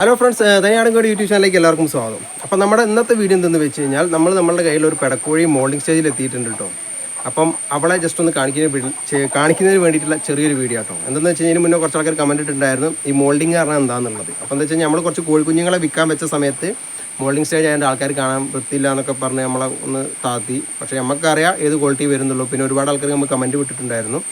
Hello friends തനിയാണെങ്കിൽ YouTube ചാനലിലേക്ക് എല്ലാവർക്കും സ്വാഗതം. അപ്പം നമ്മുടെ ഇന്നത്തെ വീഡിയോ എന്തെന്ന് വെച്ച് കഴിഞ്ഞാൽ നമ്മൾ നമ്മുടെ കയ്യിൽ ഒരു പെടക്കോഴി മോൾഡിംഗ് സ്റ്റേജിൽ എത്തിയിട്ടുണ്ട് കേട്ടോ. അപ്പം അവളെ ജസ്റ്റ് ഒന്ന് കാണിക്കുന്ന കാണിക്കുന്നതിന് വേണ്ടിയിട്ടുള്ള ചെറിയൊരു വീഡിയോ കേട്ടോ എന്തെന്ന് വെച്ച് കഴിഞ്ഞാൽ മുന്നേ കുറച്ച് ആൾക്കാർ കമന്റ് ഇട്ടിട്ടുണ്ടായിരുന്നു ഈ മോൾഡിംഗ് കാരണം എന്താണെന്നുള്ളത് അപ്പോൾ എന്താ വെച്ച് കഴിഞ്ഞാൽ നമ്മൾ കുറച്ച് കോഴിക്കുഞ്ഞുങ്ങളെ വിൽക്കാൻ വെച്ച സമയത്ത് മോൾഡിംഗ് സ്റ്റേജ് ആയതിന്റെ ആൾക്കാർ കാണാൻ വൃത്തിയില്ല എന്നൊക്കെ പറഞ്ഞ് നമ്മളെ ഒന്ന് താത്തി. പക്ഷേ നമുക്കറിയാം ഏത് ക്വാളിറ്റി വരുന്നുള്ളൂ. പിന്നെ ഒരുപാട് ആൾക്കാർ നമ്മൾ കമന്റ് വിട്ടിട്ടുണ്ടായിരുന്നു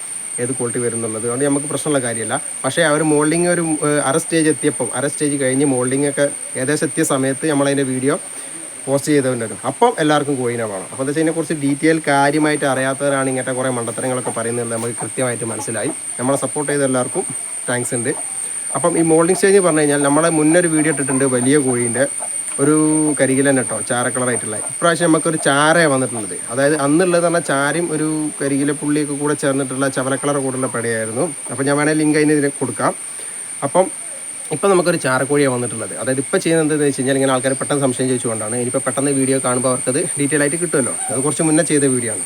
ഏത് ക്വാളിറ്റി വരുന്നുള്ളത് അതുകൊണ്ട് നമുക്ക് പ്രശ്നമുള്ള കാര്യമല്ല. പക്ഷേ അവർ മോൾഡിങ് ഒരു അറ സ്റ്റേജ് എത്തിയപ്പം അറ സ്റ്റേജ് കഴിഞ്ഞ് മോൾഡിംഗ് ഒക്കെ ഏകദേശം എത്തിയ സമയത്ത് നമ്മളതിന്റെ വീഡിയോ പോസ്റ്റ് ചെയ്തവരുണ്ടായിരുന്നു അപ്പം എല്ലാവർക്കും കോയിനെ വേണം. അപ്പോൾ എന്താ വെച്ചാൽ ഡീറ്റെയിൽ കാര്യമായിട്ട് അറിയാത്തവരാണ് ഇങ്ങനത്തെ കുറേ മണ്ടത്തരങ്ങളൊക്കെ പറയുന്നത് നമുക്ക് കൃത്യമായിട്ട് മനസ്സിലായി. നമ്മളെ സപ്പോർട്ട് ചെയ്ത എല്ലാവർക്കും താങ്ക്സ് ഉണ്ട്. അപ്പം ഈ മോൾഡിങ് സ്റ്റേജ് പറഞ്ഞു കഴിഞ്ഞാൽ നമ്മളെ മുന്നൊരു വീഡിയോ ഇട്ടിട്ടുണ്ട് വലിയ കോഴീന്റെ. ഒരു കരികിലൻ കേട്ടോ ചാര കളറായിട്ടുള്ള ഇപ്രാവശ്യം നമുക്കൊരു ചാരയാണ് വന്നിട്ടുള്ളത്. അതായത് അന്നുള്ളത് പറഞ്ഞാൽ ചാരയും ഒരു കരികില പുള്ളിയൊക്കെ കൂടെ ചേർന്നിട്ടുള്ള ചവല കളർ കൂടുള്ള പടയായിരുന്നു. അപ്പോൾ ഞാൻ വേണേൽ ലിങ്ക് അതിന് കൊടുക്കാം. അപ്പം ഇപ്പം നമുക്കൊരു ചാരക്കോഴിയാണ് വന്നിട്ടുള്ളത്. അതായത് ഇപ്പോൾ ചെയ്യുന്നത് എന്താണെന്ന് വെച്ച് കഴിഞ്ഞാൽ ഇങ്ങനെ ആൾക്കാർ പെട്ടെന്ന് സംശയം ചോദിച്ചുകൊണ്ടാണ്. ഇനിയിപ്പോൾ പെട്ടെന്ന് വീഡിയോ കാണുമ്പോൾ അവർക്കത് ഡീറ്റെയിൽ ആയിട്ട് കിട്ടുമല്ലോ. അത് കുറച്ച് മുന്നേ ചെയ്ത വീഡിയോ ആണ്.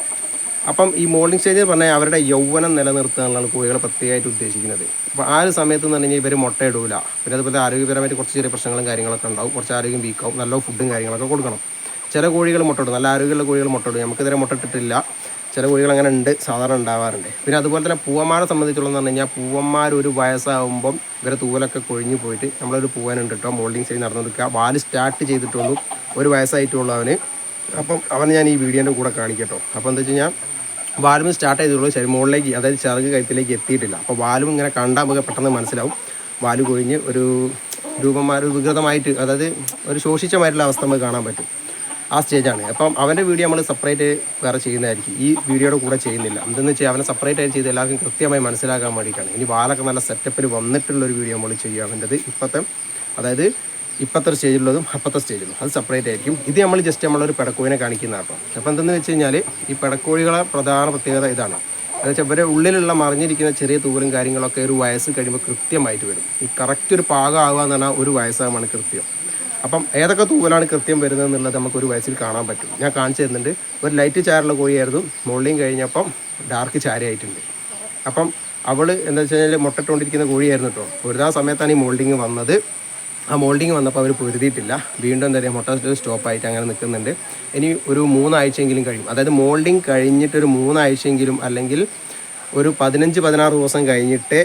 അപ്പം ഈ മോൾഡിംഗ് സ്റ്റേജിൽ പറഞ്ഞാൽ അവരുടെ യൗവനം നിലനിർത്തുക എന്നുള്ള കോഴികളെ പ്രത്യേകമായിട്ട് ഉദ്ദേശിക്കുന്നത്. അപ്പോൾ ആ ഒരു സമയത്ത് എന്ന് പറഞ്ഞാൽ ഇവർ മുട്ട ഇടൂല. പിന്നെ അതുപോലെ ആരോഗ്യപരമായിട്ട് കുറച്ച് ചെറിയ പ്രശ്നങ്ങളും കാര്യങ്ങളൊക്കെ ഉണ്ടാവും. കുറച്ച് ആരോഗ്യം വീക്കാവും നല്ല ഫുഡും കാര്യങ്ങളൊക്കെ കൊടുക്കണം. ചില കോഴികൾ മുട്ടയിടും നല്ല ആരോഗ്യമുള്ള കോഴികൾ മുട്ടയിടും നമുക്കിതുവരെ മുട്ടയിട്ടിട്ടില്ല ചില കോഴികൾ അങ്ങനെ ഉണ്ട്. സാധാരണ ഉണ്ടാവാറുണ്ട്. പിന്നെ അതുപോലെ തന്നെ പൂവന്മാരെ സംബന്ധിച്ചുള്ളതെന്ന് പറഞ്ഞു കഴിഞ്ഞാൽ പൂവന്മാർ ഒരു വയസ്സാകുമ്പം ഇവരെ തൂവലൊക്കെ കൊഴിഞ്ഞു പോയിട്ട് നമ്മളൊരു പൂവനുണ്ട് കേട്ടോ. മോൾഡിങ് സ്റ്റേജ് നടന്നു നിൽക്കുക വാൽ സ്റ്റാർട്ട് ചെയ്തിട്ടുള്ളൂ ഒരു വയസ്സായിട്ടുള്ളൂ അവന് അപ്പം അവനെ ഞാൻ ഈ വീഡിയോന്റെ കൂടെ കാണിക്കട്ടോ. അപ്പോൾ എന്താ വെച്ച് കഴിഞ്ഞാൽ വാലും സ്റ്റാർട്ട് ചെയ്തുള്ളൂ ശരി മുകളിലേക്ക് അതായത് ചിറക് കഴുത്തിലേക്ക് എത്തിയിട്ടില്ല. അപ്പോൾ വാലും ഇങ്ങനെ കണ്ടാൽ നമുക്ക് പെട്ടെന്ന് മനസ്സിലാവും. വാൽ കൊഴിഞ്ഞ് ഒരു രൂപമായ വികൃതമായിട്ട് അതായത് ഒരു ശോഷിച്ചമായിട്ടുള്ള അവസ്ഥ നമുക്ക് കാണാൻ പറ്റും. ആ സ്റ്റേജാണ് അപ്പം അവന്റെ വീഡിയോ നമ്മൾ സെപ്പറേറ്റ് വേറെ ചെയ്യുന്നതായിരിക്കും. ഈ വീഡിയോയുടെ കൂടെ ചെയ്യുന്നില്ല. എന്തെന്ന് വെച്ചാൽ അവനെ സെപ്പറേറ്റ് ആയിട്ട് ചെയ്ത് എല്ലാവർക്കും കൃത്യമായി മനസ്സിലാക്കാൻ വേണ്ടിയിട്ടാണ്. ഇനി വാലൊക്കെ നല്ല സെറ്റപ്പിൽ വന്നിട്ടുള്ള ഒരു വീഡിയോ നമ്മൾ ചെയ്യുക അവന്റെത് ഇപ്പോഴത്തെ അതായത് ഇപ്പോഴത്തെ സ്റ്റേജിലുള്ളതും അപ്പോഴത്തെ സ്റ്റേജിലും അത് സെപ്പറേറ്റ് ആയിരിക്കും. ഇത് നമ്മൾ ജസ്റ്റ് നമ്മളൊരു പെടക്കോഴിനെ കാണിക്കുന്ന കേട്ടോ അപ്പോൾ എന്തെന്ന് വെച്ച് കഴിഞ്ഞാൽ ഈ പെടക്കോഴികളെ പ്രധാന പ്രത്യേകത ഇതാണ്. എന്ന് വെച്ചാൽ ഇവരെ ഉള്ളിലുള്ള മറിഞ്ഞിരിക്കുന്ന ചെറിയ തൂവലും കാര്യങ്ങളൊക്കെ ഒരു വയസ്സ് കഴിയുമ്പോൾ കൃത്യമായിട്ട് വരും. ഈ കറക്റ്റ് ഒരു പാകം ആവുക എന്ന് പറഞ്ഞാൽ ഒരു വയസ്സാകുമാണ് കൃത്യം. അപ്പം ഏതൊക്കെ തൂവലാണ് കൃത്യം വരുന്നത് എന്നുള്ളത് നമുക്ക് ഒരു വയസ്സിൽ കാണാൻ പറ്റും. ഞാൻ കാണിച്ചു തരുന്നുണ്ട് ഒരു ലൈറ്റ് ചാരുള്ള കോഴിയായിരുന്നു. മുകളിലും കഴിഞ്ഞപ്പം ഡാർക്ക് ചാരയായിട്ടുണ്ട്. അപ്പം അവൾ എന്താ വെച്ച് കഴിഞ്ഞാൽ മുട്ടിട്ടുകൊണ്ടിരിക്കുന്ന കോഴിയായിരുന്നു കേട്ടോ. ഒരു സമയത്താണ് ഈ മോൾഡിങ് വന്നത്. ആ മോൾഡിങ് വന്നപ്പോൾ അവർ പൊരുതിയിട്ടില്ല. വീണ്ടും എന്താ പറയുക മുട്ട സ്റ്റോപ്പായിട്ട് അങ്ങനെ നിൽക്കുന്നുണ്ട്. ഇനി ഒരു മൂന്നാഴ്ചയെങ്കിലും കഴിയും. അതായത് മോൾഡിങ് കഴിഞ്ഞിട്ടൊരു മൂന്നാഴ്ചയെങ്കിലും അല്ലെങ്കിൽ ഒരു പതിനഞ്ച് പതിനാറ് ദിവസം കഴിഞ്ഞിട്ട്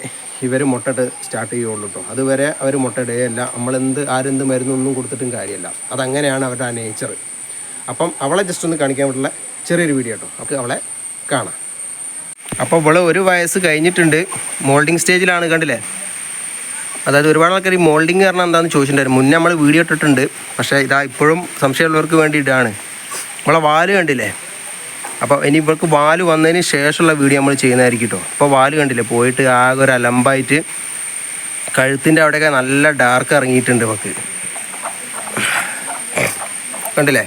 ഇവർ മുട്ടയിട്ട് സ്റ്റാർട്ട് ചെയ്യുള്ളൂ കേട്ടോ അതുവരെ അവർ മുട്ടയിടുകയല്ല നമ്മളെന്ത് ആരെന്ത് മരുന്നൊന്നും കൊടുത്തിട്ടും കാര്യമല്ല. അതങ്ങനെയാണ് അവരുടെ ആ നേച്ചർ അപ്പം അവളെ ജസ്റ്റ് ഒന്ന് കാണിക്കാൻ വേണ്ടിയുള്ള ചെറിയൊരു വീഡിയോ കേട്ടോ അപ്പോൾ അവളെ കാണാം. അപ്പോൾ ഇവൾ ഒരു വയസ്സ് കഴിഞ്ഞിട്ടുണ്ട്. മോൾഡിങ് സ്റ്റേജിലാണ് കണ്ടില്ലേ? അതായത് ഒരുപാട് ആൾക്കാർ ഈ മോൾഡിങ് കാരണം എന്താണെന്ന് ചോദിച്ചിട്ടുണ്ടായിരുന്നു. മുന്നേ നമ്മൾ വീഡിയോ ഇട്ടിട്ടുണ്ട്. പക്ഷേ ഇതാ ഇപ്പോഴും സംശയമുള്ളവർക്ക് വേണ്ടി ഇടാണ് നമ്മളെ വാൽ കണ്ടില്ലേ? അപ്പോൾ ഇനി ഇവർക്ക് വാൽ വന്നതിന് ശേഷമുള്ള വീഡിയോ നമ്മൾ ചെയ്യുന്നതായിരിക്കും കേട്ടോ അപ്പോൾ വാൽ കണ്ടില്ലേ? പോയിട്ട് ആകെ ഒരു അലമ്പായിട്ട് കഴുത്തിന്റെ അവിടെയൊക്കെ നല്ല ഡാർക്ക് ഇറങ്ങിയിട്ടുണ്ട് നമുക്ക് കണ്ടില്ലേ?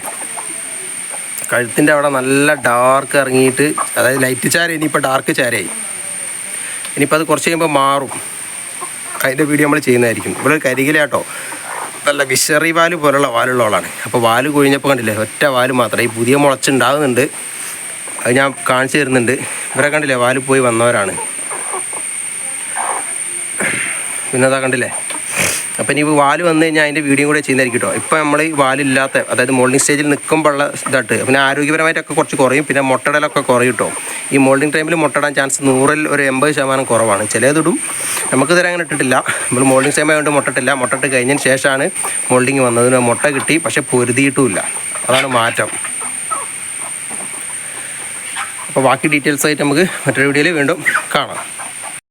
കഴുത്തിന്റെ അവിടെ നല്ല ഡാർക്ക് ഇറങ്ങിയിട്ട് അതായത് ലൈറ്റ് ചാര ഇനിയിപ്പോൾ ഡാർക്ക് ചാരയായി. ഇനിയിപ്പോൾ അത് കുറച്ച് കഴിയുമ്പോൾ മാറും. അതിന്റെ വീഡിയോ നമ്മൾ ചെയ്യുന്നതായിരിക്കും. ഇവിടെ ഒരു കരികിലാട്ടോ. നല്ല വിഷറി വാൽ പോലുള്ള വാലുള്ളവളാണ് അപ്പോൾ വാൽ കൊഴിഞ്ഞപ്പോൾ കണ്ടില്ലേ? ഒറ്റ വാൽ മാത്രമേ ഈ പുതിയ മുളച്ചുണ്ടാകുന്നുണ്ട്. അത് ഞാൻ കാണിച്ചു തരുന്നുണ്ട്. ഇവരെ കണ്ടില്ലേ? വാൽ പോയി വന്നവരാണ്. പിന്നെ അതാ കണ്ടില്ലേ? അപ്പം ഇനി വാൽ വന്നു കഴിഞ്ഞാൽ അതിന്റെ വീഡിയോ കൂടെ ചെയ്യുന്നതായിരിക്കും കേട്ടോ. ഇപ്പോൾ നമ്മൾ വാലില്ലാത്ത അതായത് മോൾഡിങ് സ്റ്റേജിൽ നിൽക്കുമ്പോഴുള്ള ഇതായിട്ട് പിന്നെ ആരോഗ്യപരമായിട്ടൊക്കെ കുറച്ച് കുറയും പിന്നെ മുട്ടടലൊക്കെ കുറയും കേട്ടോ. ഈ മോൾഡിങ് ടൈമിൽ മുട്ടടാൻ ചാൻസ് നൂറിൽ ഒരു എൺപത് ശതമാനം കുറവാണ്. ചിലതിടും നമുക്ക് ഇതുവരെ അങ്ങനെ ഇട്ടിട്ടില്ല. നമ്മൾ മോൾഡിങ് ടൈം ആയതുകൊണ്ട് മുട്ടിട്ടില്ല മുട്ടിട്ട് കഴിഞ്ഞതിന് ശേഷമാണ് മോൾഡിങ് വന്നതിന് മുട്ട കിട്ടി പക്ഷേ പൊരുതിയിട്ടുമില്ല. അതാണ് മാറ്റം. അപ്പോൾ ബാക്കി ഡീറ്റെയിൽസ് ആയിട്ട് നമുക്ക് മറ്റൊരു വീഡിയോയിൽ വീണ്ടും കാണാം.